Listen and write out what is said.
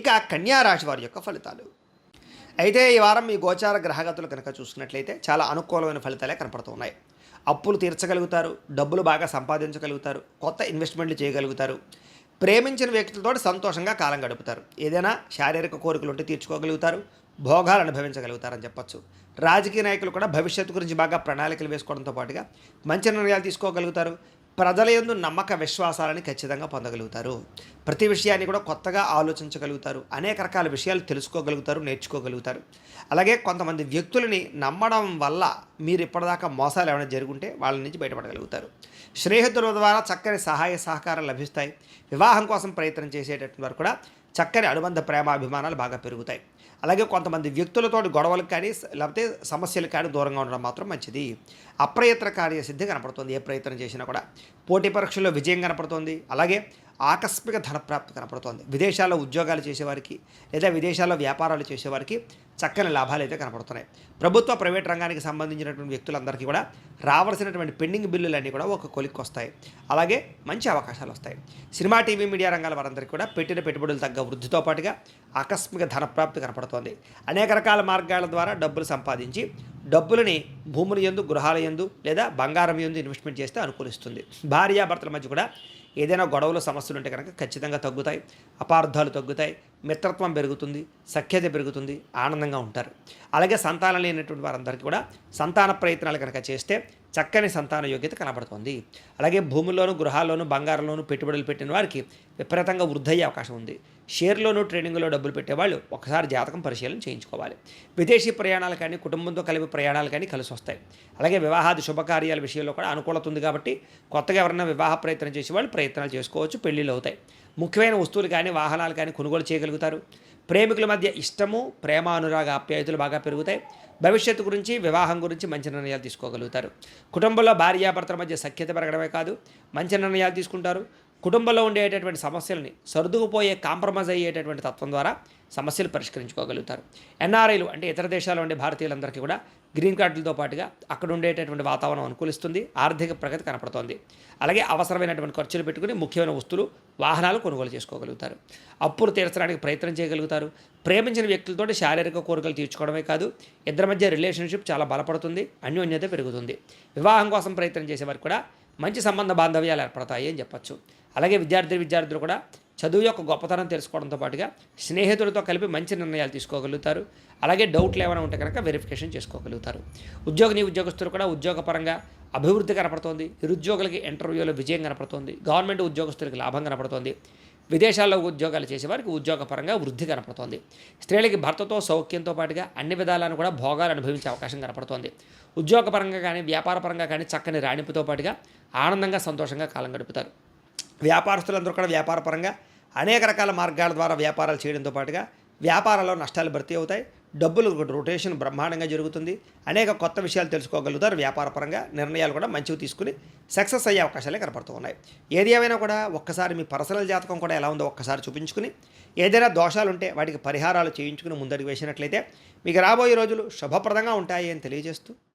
ఇక కన్యా రాశి వారి యొక్క ఫలితాలు. అయితే ఈ వారం మీ గోచార గ్రహగతులు కనుక చూసుకున్నట్లయితే చాలా అనుకూలమైన ఫలితాలే కనపడుతున్నాయి అప్పులు తీర్చగలుగుతారు డబ్బులు బాగా సంపాదించగలుగుతారు కొత్త ఇన్వెస్ట్మెంట్లు చేయగలుగుతారు. ప్రేమించిన వ్యక్తులతో సంతోషంగా కాలం గడుపుతారు. ఏదైనా శారీరక కోరికలు ఉంటే తీర్చుకోగలుగుతారు భోగాలు అనుభవించగలుగుతారని చెప్పొచ్చు. రాజకీయ నాయకులు కూడా భవిష్యత్తు గురించి బాగా ప్రణాళికలు వేసుకోవడంతో పాటుగా మంచి నిర్ణయాలు తీసుకోగలుగుతారు. ప్రజల యందు నమ్మక విశ్వాసాలని ఖచ్చితంగా పొందగలుగుతారు. ప్రతి విషయాన్ని కూడా కొత్తగా ఆలోచించగలుగుతారు. అనేక రకాల విషయాలు తెలుసుకోగలుగుతారు నేర్చుకోగలుగుతారు. అలాగే కొంతమంది వ్యక్తులని నమ్మడం వల్ల మీరు ఇప్పటిదాకా మోసాలు ఏమైనా జరుగుంటే వాళ్ళ నుంచి బయటపడగలుగుతారు. స్నేహితుల ద్వారా చక్కని సహాయ సహకారాలు లభిస్తాయి. వివాహం కోసం ప్రయత్నం చేసేటటువంటి వారు కూడా చక్కని అనుబంధ ప్రేమాభిమానాలు బాగా పెరుగుతాయి. అలాగే కొంతమంది వ్యక్తులతో గొడవలకు కానీ లేకపోతే సమస్యలు కానీ దూరంగా ఉండడం మాత్రం మంచిది. అప్రయత్న కార్యసిద్ధి కనపడుతుంది. ఏ ప్రయత్నం చేసినా కూడా. పోటీ పరీక్షల్లో విజయం కనపడుతుంది. అలాగే ఆకస్మిక ధనప్రాప్తి కనపడుతోంది. విదేశాల్లో ఉద్యోగాలు చేసేవారికి లేదా విదేశాల్లో వ్యాపారాలు చేసేవారికి చక్కని లాభాలు అయితే కనపడుతున్నాయి. ప్రభుత్వ ప్రైవేట్ రంగానికి సంబంధించినటువంటి వ్యక్తులందరికీ కూడా రావాల్సినటువంటి పెండింగ్ బిల్లులన్నీ కూడా ఒక కొలిక్కి వస్తాయి. అలాగే మంచి అవకాశాలు వస్తాయి. సినిమా టీవీ మీడియా రంగాల వారందరికీ కూడా పెట్టిన పెట్టుబడులు తగ్గ వృద్ధితో పాటుగా ఆకస్మిక ధనప్రాప్తి కనపడుతోంది. అనేక రకాల మార్గాల ద్వారా డబ్బులు సంపాదించి డబ్బులని భూముల ఎందు గృహాల ఎందు లేదా బంగారం ఎందు ఇన్వెస్ట్మెంట్ చేస్తే అనుకూలిస్తుంది. భార్యాభర్తల మధ్య కూడా ఏదైనా గొడవలు సమస్యలు ఉంటే కనుక ఖచ్చితంగా తగ్గుతాయి. అపార్థాలు తగ్గుతాయి. మిత్రత్వం పెరుగుతుంది సఖ్యత పెరుగుతుంది ఆనందంగా ఉంటారు. అలాగే సంతానం లేనటువంటి వారందరికీ కూడా సంతాన ప్రయత్నాలు కనుక చేస్తే చక్కని సంతాన యోగ్యత కనబడుతుంది. అలాగే భూముల్లోనూ గృహాల్లోనూ బంగారంలోనూ పెట్టుబడులు పెట్టిన వారికి విపరీతంగా వృద్ధయ్యే అవకాశం ఉంది. షేర్లోనూ ట్రేడింగ్లో డబ్బులు పెట్టేవాళ్ళు ఒకసారి జాతకం పరిశీలన చేయించుకోవాలి. విదేశీ ప్రయాణాలు కానీ కుటుంబంతో కలిపి ప్రయాణాలు కానీ కలిసి వస్తాయి. అలాగే వివాహాది శుభకార్యాల విషయంలో కూడా అనుకూలత ఉంది కాబట్టి కొత్తగా ఎవరైనా వివాహ ప్రయత్నం చేసేవాళ్ళు ప్రయత్నాలు చేసుకోవచ్చు పెళ్ళిళ్ళు అవుతాయి. ముఖ్యమైన వస్తువులు కానీ వాహనాలు కానీ కొనుగోలు చేయగలుగుతారు. ప్రేమికుల మధ్య ఇష్టము ప్రేమ అనురాగ ఆప్యాయతలు బాగా పెరుగుతాయి. భవిష్యత్తు గురించి వివాహం గురించి మంచి నిర్ణయాలు తీసుకోగలుగుతారు. కుటుంబంలో భార్యాభర్తల మధ్య సఖ్యత పెరగడమే కాదు మంచి నిర్ణయాలు తీసుకుంటారు. కుటుంబంలో ఉండేటటువంటి సమస్యల్ని సర్దుకుపోయే కాంప్రమైజ్ అయ్యేటటువంటి తత్వం ద్వారా సమస్యలు పరిష్కరించుకోగలుగుతారు. ఎన్ఆర్ఐలు అంటే ఇతర దేశాల్లో ఉండే భారతీయులందరికీ కూడా గ్రీన్ కార్డులతో పాటుగా అక్కడ ఉండేటటువంటి వాతావరణం అనుకూలిస్తుంది ఆర్థిక ప్రగతి కనపడుతోంది. అలాగే అవసరమైనటువంటి ఖర్చులు పెట్టుకుని ముఖ్యమైన వస్తువులు వాహనాలు కొనుగోలు చేసుకోగలుగుతారు. అప్పులు తీర్చడానికి ప్రయత్నం చేయగలుగుతారు. ప్రేమించిన వ్యక్తులతో శారీరక కోరికలు తీర్చుకోవడమే కాదు ఇద్దరి మధ్య రిలేషన్షిప్ చాలా బలపడుతుంది అన్యోన్యత పెరుగుతుంది. వివాహం కోసం ప్రయత్నం చేసేవారు కూడా మంచి సంబంధ బాంధవ్యాలు ఏర్పడతాయి అని చెప్పచ్చు. అలాగే విద్యార్థి విద్యార్థులు కూడా చదువు యొక్క గొప్పతనం తెలుసుకోవడంతో పాటుగా స్నేహితులతో కలిపి మంచి నిర్ణయాలు తీసుకోగలుగుతారు. అలాగే డౌట్లు ఏమైనా ఉంటే కనుక వెరిఫికేషన్ చేసుకోగలుగుతారు. ఉద్యోగిని ఉద్యోగస్తులు కూడా ఉద్యోగపరంగా అభివృద్ధి కనపడుతోంది. నిరుద్యోగులకి ఇంటర్వ్యూలో విజయం కనపడుతోంది. గవర్నమెంట్ ఉద్యోగస్తులకి లాభం కనపడుతోంది. విదేశాల్లో ఉద్యోగాలు చేసేవారికి ఉద్యోగపరంగా వృద్ధి కనపడుతోంది. స్త్రీలకి భర్తతో సౌఖ్యంతో పాటుగా అన్ని విధాలను కూడా భోగాలు అనుభవించే అవకాశం కనపడుతోంది. ఉద్యోగపరంగా కానీ వ్యాపారపరంగా కానీ చక్కని రాణింపుతో పాటుగా ఆనందంగా సంతోషంగా కాలం గడుపుతారు. వ్యాపారస్తులందరూ కూడా వ్యాపారపరంగా అనేక రకాల మార్గాల ద్వారా వ్యాపారాలు చేయడంతో పాటుగా వ్యాపారాల్లో నష్టాలు భర్తీ అవుతాయి. డబ్బులు రొటేషన్ బ్రహ్మాండంగా జరుగుతుంది. అనేక కొత్త విషయాలు తెలుసుకోగలుగుతారు. వ్యాపారపరంగా నిర్ణయాలు కూడా మంచివి తీసుకుని సక్సెస్ అయ్యే అవకాశాలే కనపడుతూ ఉన్నాయి. ఏది ఏమైనా కూడా ఒక్కసారి మీ పర్సనల్ జాతకం కూడా ఎలా ఉందో ఒక్కసారి చూపించుకుని ఏదైనా దోషాలు ఉంటే వాటికి పరిహారాలు చేయించుకుని ముందడుగు వేసినట్లయితే మీకు రాబోయే రోజులు శుభప్రదంగా ఉంటాయి అని తెలియజేస్తూ